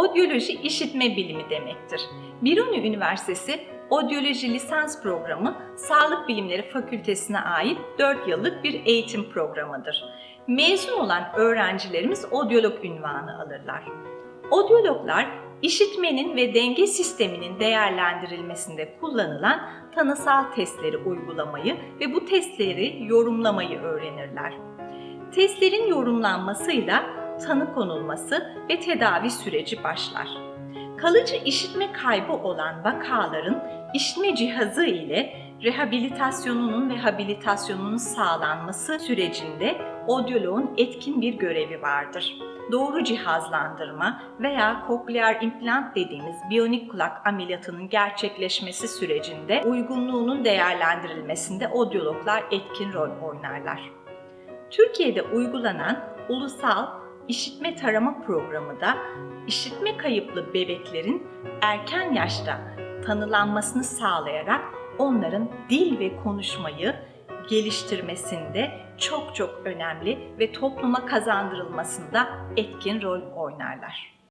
Odyoloji işitme bilimi demektir. Biruni Üniversitesi Odyoloji Lisans Programı Sağlık Bilimleri Fakültesine ait 4 yıllık bir eğitim programıdır. Mezun olan öğrencilerimiz odyolog ünvanı alırlar. Odyologlar işitmenin ve denge sisteminin değerlendirilmesinde kullanılan tanısal testleri uygulamayı ve bu testleri yorumlamayı öğrenirler. Testlerin yorumlanmasıyla tanı konulması ve tedavi süreci başlar. Kalıcı işitme kaybı olan vakaların işitme cihazı ile rehabilitasyonunun ve habilitasyonunun sağlanması sürecinde odyoloğun etkin bir görevi vardır. Doğru cihazlandırma veya kokleer implant dediğimiz biyonik kulak ameliyatının gerçekleşmesi sürecinde uygunluğunun değerlendirilmesinde odyologlar etkin rol oynarlar. Türkiye'de uygulanan ulusal işitme tarama programı da işitme kayıplı bebeklerin erken yaşta tanılanmasını sağlayarak onların dil ve konuşmayı geliştirmesinde çok çok önemli ve topluma kazandırılmasında etkin rol oynarlar.